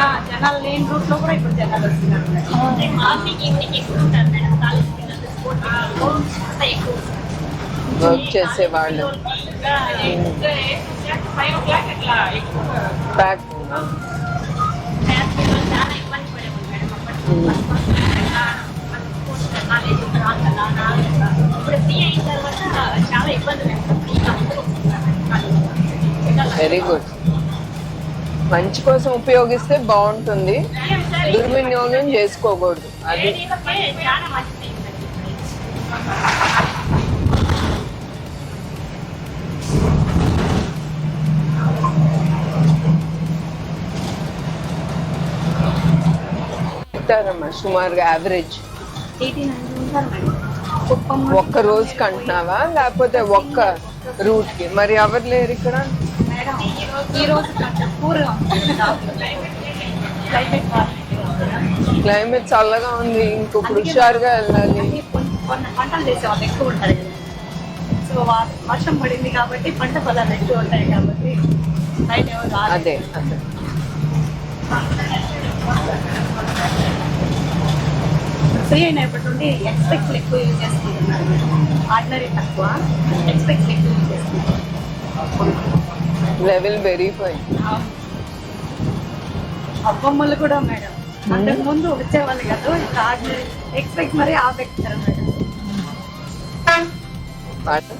ఆ, జనాలు లేని రూట్ లో కూడా ఇప్పుడు జనాలు వస్తున్నారు మేడం. మార్నింగ్ ఈవినింగ్ ఎక్కువ ఉంటారు మేడం కాలేజ్ పిల్లలు స్పోర్ట్ అంతా ఎక్కువ వర్క్ చేసే వాళ్ళు ఫైవ్ ఓ క్లాక్ అట్లా ఎక్కువ ప్యాక్ మ్యాథ్స్ పిల్లలు చాలా ఇబ్బంది పడేవాళ్ళు మేడం అప్పట్లో కాలేజ్ రాకలా రాలేక ఇప్పుడు ఫ్రీ అయిన తర్వాత చాలా ఇబ్బంది మేడం ఫ్రీగా అందరూ వస్తున్నారు వెరీ గుడ్ మంచి కోసం ఉపయోగిస్తే బాగుంటుంది. దుర్వినియోగం చేసుకోకూడదు. అది లేడీలకే సుమారుగా యావరేజ్ ఒక్క రోజుకి అంటున్నావా లేకపోతే ఒక్క రూట్కి మరి ఎవరు లేరు ఇక్కడ? కొంచెం కూరగా క్లైమేట్ క్లైమేట్ చల్లగా ఉంది. ఇంకొప్పుడు హుషారుగా వెళ్ళాలి. పంటలు చేసేవాళ్ళు ఎక్కువ ఉంటారు సో వర్షం పడింది కాబట్టి పంట పొలాలు ఎక్కువ ఉంటాయి కాబట్టి. అదే అదే. ఫ్రీ అయినప్పటి నుండి ఎక్కువ యూజ్ చేసుకుంటున్నారు ఆర్డినరీ తక్కువ ఎక్స్పెక్ట్స్ ఎక్కువ యూజ్ చేసుకుంటున్నారు లెవెల్ పెరిగిపోయింది అబ్బమ్మలు కూడా మేడం. అంతకు ముందు వచ్చేవాళ్ళు కాదు ఆర్డినరీ ఎక్స్పెక్ట్ మరీ ఆపెక్తారు మేడం. Pardon?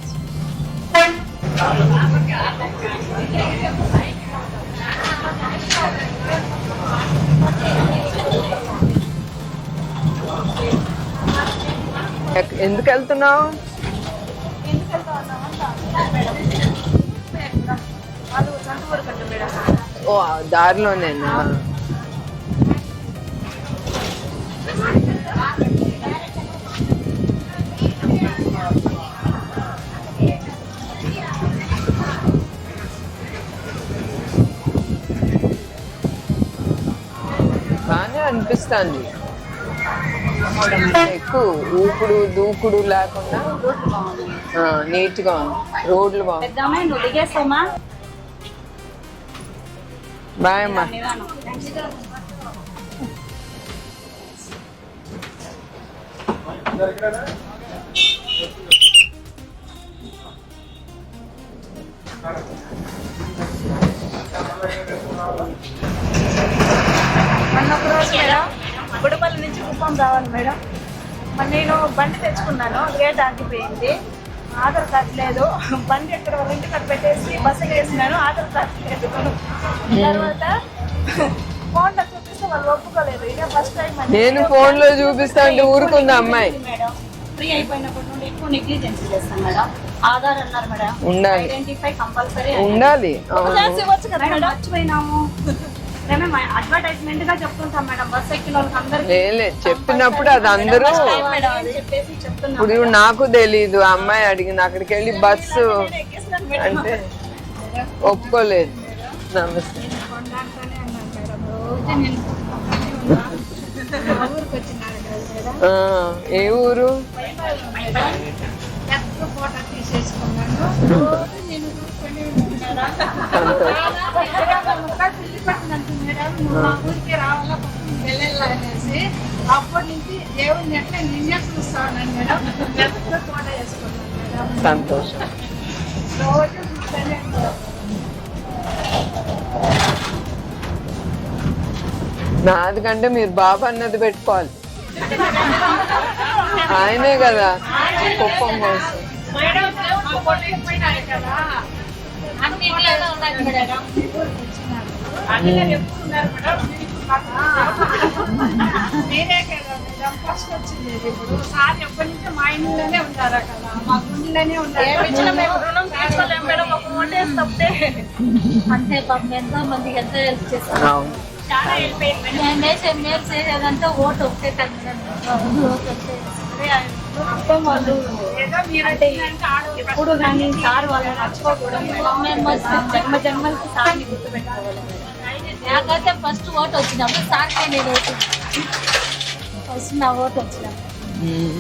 ఎక్- ఎందుకు వెళ్తున్నావు? ఓ దారిలోనేనా బాగానే అనిపిస్తుంది. ఎక్కువ ఊపుడు దూకుడు లేకుండా నీట్గా నీట్గా ఉంది. రోడ్లు బాగుంది. బాయ్ అమ్మా. మొన్న ఒక రోజు మేడం గుడిపల్లి నుంచి కుప్పం రావాలి మేడం. మరి నేను బండి తెచ్చుకున్నాను గేట్ ఆగిపోయింది. ఆధార్ కార్డు లేదు. బండి ఎక్కడ వాళ్ళ ఇంటికి అక్కడ పెట్టేసి బస్సు వేసినాను ఆధార్ కార్డు లేదు. తర్వాత ఫోన్లో చూపిస్తే వాళ్ళు ఒప్పుకోలేదు. ఇదే ఫస్ట్ టైం నేను ఫోన్లో చూపిస్తా అంటే ఊరుకుంది అమ్మాయి? మేడం. ఫ్రీ అయిపోయినప్పటి నుండి ఎక్కువ నెగ్లిజెన్స్ చేస్తాం మేడం. ఆధార్ అన్నారు మేడం. ఉండాలి. ఐడెంటిఫై కంపల్సరీ ఉండాలి. మర్చిపోయినాము. మేడం అడ్వర్టైజ్మెంట్గా చెప్తుంటాం మేడం బస్ ఎక్కిన వాళ్ళకి అందరికీ లేలే చెప్పినప్పుడు అది అందరూ చెప్పేసి చెప్తున్నాం ఇప్పుడు నాకు తెలీదు ఆ అమ్మాయి అడిగింది అక్కడికి వెళ్ళి బస్సు. అంటే ఒప్పుకోలేదు నమస్తే. ఆ, ఏ ఊరు పెద్ద అంటుంది మేడం నువ్వు మా ఊరికే రావాలా వెళ్ళాలా అనేసి అప్పటి నుంచి దేవుడిని ఎట్లా నిన్నే చూస్తా మేడం వేసుకున్నాను మేడం సంతోషం రోజు నాది కంటే మీరు బాబు అన్నది పెట్టుకోవాలి ఆయనే కదా కుప్పం కోసం మేడం. ఇచ్చిపోయినారు కదా మేడం. ఉన్నారు ఫస్ట్ వచ్చింది ఇప్పుడు. సార్ ఎప్పటి నుంచో మా ఇంట్లోనే ఉంటారా కదా మా గుండెలోనే తప్పితే. అంతే పాపం ఎంతో మందికి ఎంతో హెల్ప్ చేస్తాం మేము వేసే మేలు చేసేదంతా ఓటు ఒకటే వాళ్ళు ఎప్పుడు కానీ సార్ వాళ్ళని మర్చిపోకూడదు మేము మర్చిపోం. జన్మ జన్మలకి సార్ని గుర్తుపెట్టుకోవాలి మేడం. నాకైతే ఫస్ట్ ఓటు వచ్చినప్పుడు సార్కే నేను ఓటు ఫస్ట్ నా ఓటు వచ్చినప్పుడు.